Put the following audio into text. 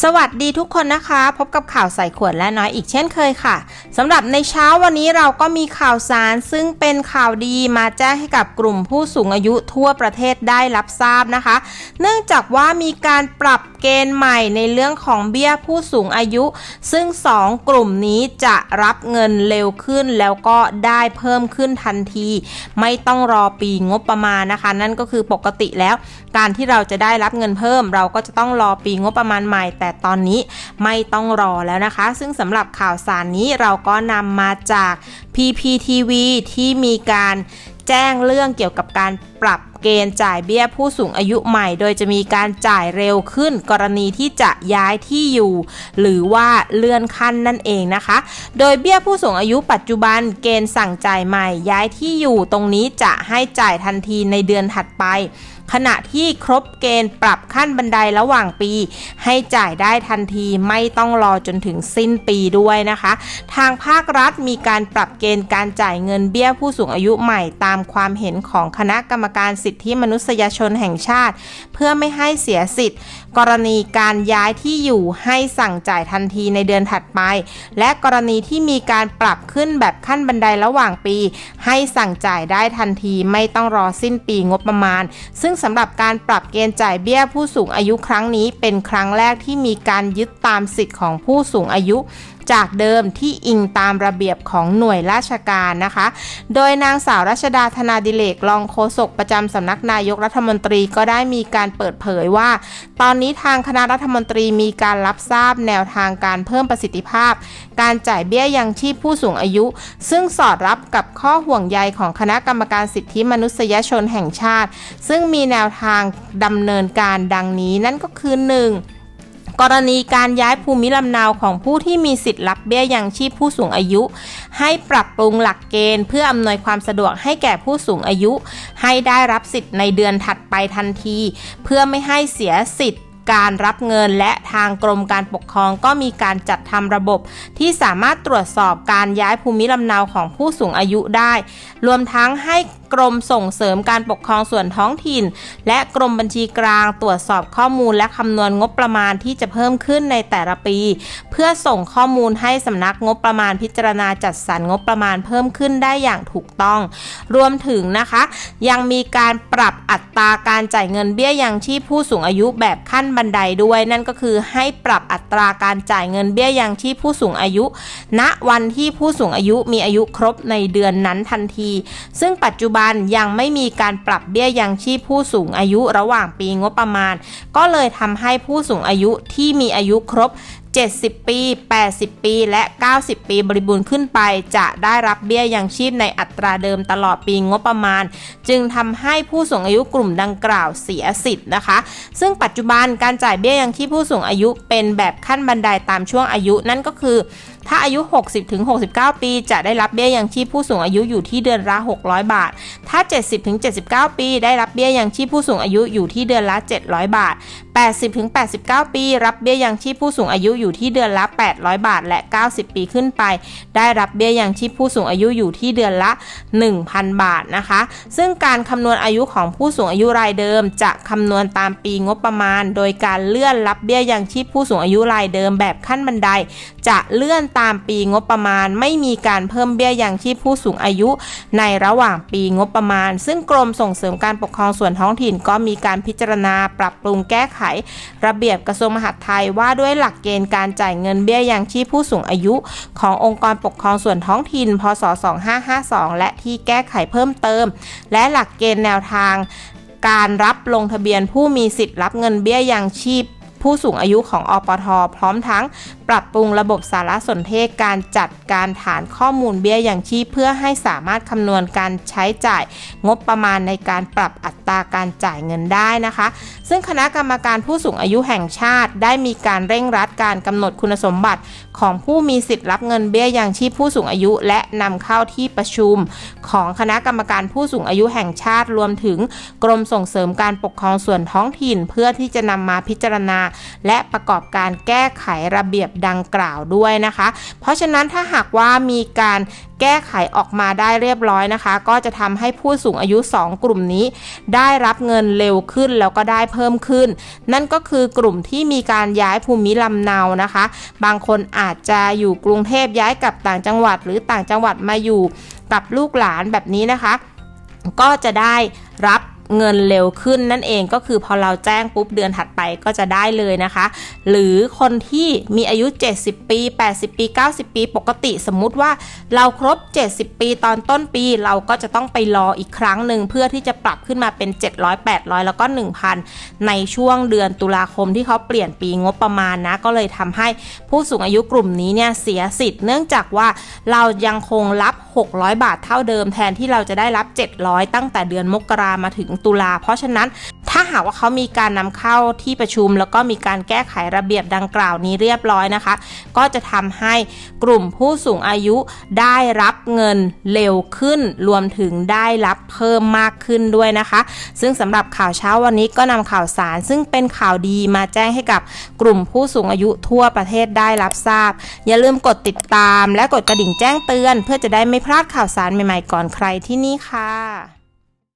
สวัสดีทุกคนนะคะ พบกับข่าวใส่ขวดและน้อยอีกเช่นเคยค่ะสำหรับในเช้าวันนี้เราก็มีข่าวสารซึ่งเป็นข่าวดีมาแจ้งให้กับกลุ่มผู้สูงอายุทั่วประเทศได้รับทราบนะคะ เนื่องจากว่ามีการปรับ เกณฑ์ใหม่ในเรื่องของเบี้ยผู้สูงอายุ ซึ่ง 2 กลุ่มนี้จะรับเงินเร็วขึ้นแล้วก็ได้เพิ่มขึ้นทันที ไม่ต้องรอปีงบประมาณนะคะ นั่นก็คือปกติแล้ว การที่เราจะได้รับเงินเพิ่ม เราก็จะต้องรอปีงบประมาณใหม่ แต่ตอนนี้ไม่ต้องรอแล้วนะคะ ซึ่งสำหรับข่าวสารนี้เราก็นำมาจาก PPTV ที่มีการแจ้งเรื่องเกี่ยวกับการปรับ เกณฑ์จ่ายเบี้ยผู้สูงอายุใหม่ โดยจะมีการจ่ายเร็วขึ้น กรณีที่จะย้ายที่อยู่ หรือว่าเลื่อนขั้นนั่นเองนะคะ โดยเบี้ยผู้สูงอายุปัจจุบันเกณฑ์สั่งจ่ายใหม่ ย้ายที่อยู่ตรงนี้จะให้จ่ายทันทีในเดือนถัดไป ขณะที่ครบเกณฑ์ปรับขั้นบันไดระหว่างปี ให้จ่ายได้ทันทีไม่ต้องรอจนถึงสิ้นปีด้วยนะคะ ทางภาครัฐมีการปรับเกณฑ์การจ่ายเงินเบี้ยผู้สูงอายุใหม่ตามความเห็นของคณะกรรมการสิทธิมนุษยชนแห่งชาติ เพื่อไม่ให้เสียสิทธิ์ กรณีการย้ายที่อยู่ให้สั่งจ่ายทันทีในเดือนถัดไป และกรณีที่มีการปรับขึ้นแบบขั้นบันไดระหว่างปี ให้สั่งจ่ายได้ทันทีไม่ต้องรอสิ้นปีงบประมาณ ซึ่งสำหรับการปรับเกณฑ์จ่ายเบี้ยผู้สูงอายุครั้งนี้ เป็นครั้งแรกที่มีการยึดตามสิทธิ์ของผู้สูงอายุ จากเดิมที่อิงตามระเบียบของหน่วยราชการนะคะ โดยนางสาวรัชดาธนาดิเลกรองโฆษกประจำสำนักนายกรัฐมนตรีก็ได้มีการเปิดเผยว่า ตอนนี้ทางคณะรัฐมนตรีมีการรับทราบแนวทางการเพิ่มประสิทธิภาพ การจ่ายเบี้ยยังชีพผู้สูงอายุ ซึ่งสอดรับกับข้อห่วงใยของคณะกรรมการสิทธิมนุษยชนแห่งชาติ ซึ่งมีแนวทางดำเนินการดังนี้นั่นก็คือ 1. กรณีการย้ายภูมิลำเนาของผู้ที่มีสิทธิ์รับเบี้ยยังชีพผู้สูงอายุ ให้ปรับปรุงหลักเกณฑ์ เพื่ออำนวยความสะดวกให้แก่ผู้สูงอายุ ให้ได้รับสิทธิ์ในเดือนถัดไปทันที เพื่อไม่ให้เสียสิทธิ์การรับเงินและทางกรมการปกครองก็มีการจัดทำระบบ ที่สามารถตรวจสอบการย้ายภูมิลำเนาของผู้สูงอายุได้ รวมทั้งให้ กรมส่งเสริมการปกครองส่วนท้องถิ่น และกรมบัญชีกลางตรวจสอบข้อมูลและคำนวณงบประมาณที่จะเพิ่มขึ้นในแต่ละปี เพื่อส่งข้อมูลให้สำนักงบประมาณพิจารณาจัดสรรงบประมาณเพิ่มขึ้นได้อย่างถูกต้อง รวมถึงนะคะ ยังมีการปรับอัตราการจ่ายเงินเบี้ยยังชีพผู้สูงอายุแบบขั้นบันไดด้วย นั่นก็คือให้ปรับอัตราการจ่ายเงินเบี้ยยังชีพผู้สูงอายุ ณวันที่ผู้สูงอายุมีอายุครบในเดือนนั้นทันที ซึ่งปัจจุบันยังไม่มีการปรับเบี้ยยังชีพผู้สูงอายุระหว่างปีงบประมาณ ก็เลยทำให้ผู้สูงอายุที่มีอายุครบ 70 ปี 80 ปี และ 90 ปีบริบูรณ์ขึ้นไป จะได้รับเบี้ยยังชีพในอัตราเดิมตลอดปีงบประมาณ จึงทำให้ผู้สูงอายุกลุ่มดังกล่าวเสียสิทธิ์นะคะ ซึ่งปัจจุบันการจ่ายเบี้ยยังชีพผู้สูงอายุเป็นแบบขั้นบันไดตามช่วงอายุนั่นก็คือ ถ้าอายุ 60ถึง69 ปี จะได้รับเบี้ยยังชีพผู้สูงอายุอยู่ที่เดือนละ 600 บาท ถ้า 70ถึง79 ปี ได้รับเบี้ยยังชีพผู้สูงอายุอยู่ที่เดือนละ 700 บาท 80ถึง89 ปี รับเบี้ยยังชีพผู้สูงอายุอยู่ที่เดือนละ 800 บาท และ 90 ปีขึ้นไป ได้รับเบี้ยยังชีพผู้สูงอายุอยู่ที่เดือนละ 1,000 บาทนะคะ ซึ่งการคำนวณอายุของผู้สูงอายุรายเดิม จะคำนวณตามปีงบประมาณ โดยการเลื่อนรับเบี้ยยังชีพผู้สูงอายุรายเดิมแบบขั้นบันไดจะเลื่อนตามปีงบประมาณ ไม่มีการเพิ่มเบี้ยยังชีพผู้สูงอายุ ในระหว่างปีงบประมาณ ซึ่งกรมส่งเสริมการปกครองส่วนท้องถิ่นก็มีการพิจารณาปรับปรุงแก้ไข ระเบียบกระทรวงมหาดไทยว่าด้วยหลักเกณฑ์การจ่ายเงินเบี้ยยังชีพผู้สูงอายุ ขององค์กรปกครองส่วนท้องถิ่น พศ 2552 และที่แก้ไขเพิ่มเติม และหลักเกณฑ์แนวทางการรับลงทะเบียนผู้มีสิทธิ์รับเงินเบี้ยยังชีพ ผู้สูงอายุของอปท พร้อมทั้งปรับปรุงระบบสารสนเทศการจัดการฐานข้อมูลเบี้ยอย่างชีพเพื่อให้สามารถคำนวณการใช้จ่ายงบประมาณในการปรับอัตราการจ่ายเงินได้นะคะ ซึ่งคณะกรรมการผู้สูงอายุแห่งชาติ ได้มีการเร่งรัดการกำหนดคุณสมบัติของผู้มีสิทธิ์รับเงินเบี้ยยังชีพผู้สูงอายุ และนำเข้าที่ประชุม ของคณะกรรมการผู้สูงอายุแห่งชาติรวมถึง กรมส่งเสริมการปกครองส่วนท้องถิ่น เพื่อที่จะนำมาพิจารณา และประกอบการแก้ไขระเบียบดังกล่าวด้วยนะคะ เพราะฉะนั้นถ้าหากว่ามีการ แก้ไขออกมาได้เรียบร้อยนะคะ ก็จะทำให้ผู้สูงอายุ 2 กลุ่มนี้ ได้รับเงินเร็วขึ้นแล้วก็ได้เพิ่มขึ้น นั่นก็คือกลุ่มที่มีการย้ายภูมิลำเนานะคะ บางคนอาจจะอยู่กรุงเทพย้ายกลับต่างจังหวัด หรือต่างจังหวัดมาอยู่กับลูกหลานแบบนี้นะคะ ก็จะได้รับ เงินเร็วขึ้นนั่นเองก็คือพอเราแจ้งปุ๊บเดือนถัดไปก็จะได้เลยนะคะ หรือคนที่มีอายุ 70 ปี 80 ปี 90 ปี ปกติสมมุติว่าเราครบ 70 ปีตอนต้นปีเราก็จะต้องไปรออีกครั้งหนึ่งเพื่อที่จะปรับขึ้นมาเป็น 700 800 แล้วก็ 1,000 ในช่วงเดือนตุลาคมที่เขาเปลี่ยนปีงบประมาณนะ ก็เลยทำให้ผู้สูงอายุกลุ่มนี้เนี่ยเสียสิทธิ์ เนื่องจากว่าเรายังคงรับ 600 บาทเท่าเดิมแทนที่เราจะได้รับ 700 ตั้งแต่เดือนมกรามาถึงตุลาเพราะฉะนั้นถ้าหากว่าเขามีการนำเข้าที่ประชุม แล้วก็มีการแก้ไขระเบียบดังกล่าวนี้เรียบร้อยนะคะ ก็จะทำให้กลุ่มผู้สูงอายุได้รับเงินเร็วขึ้น รวมถึงได้รับเพิ่มมากขึ้นด้วยนะคะ ซึ่งสำหรับข่าวเช้าวันนี้ก็นำข่าวสาร ซึ่งเป็นข่าวดีมาแจ้งให้กับกลุ่มผู้สูงอายุทั่วประเทศได้รับทราบ อย่าลืมกดติดตาม และกดกระดิ่งแจ้งเตือน เพื่อจะได้ไม่พลาดข่าวสารใหม่ๆก่อนใครที่นี่ค่ะ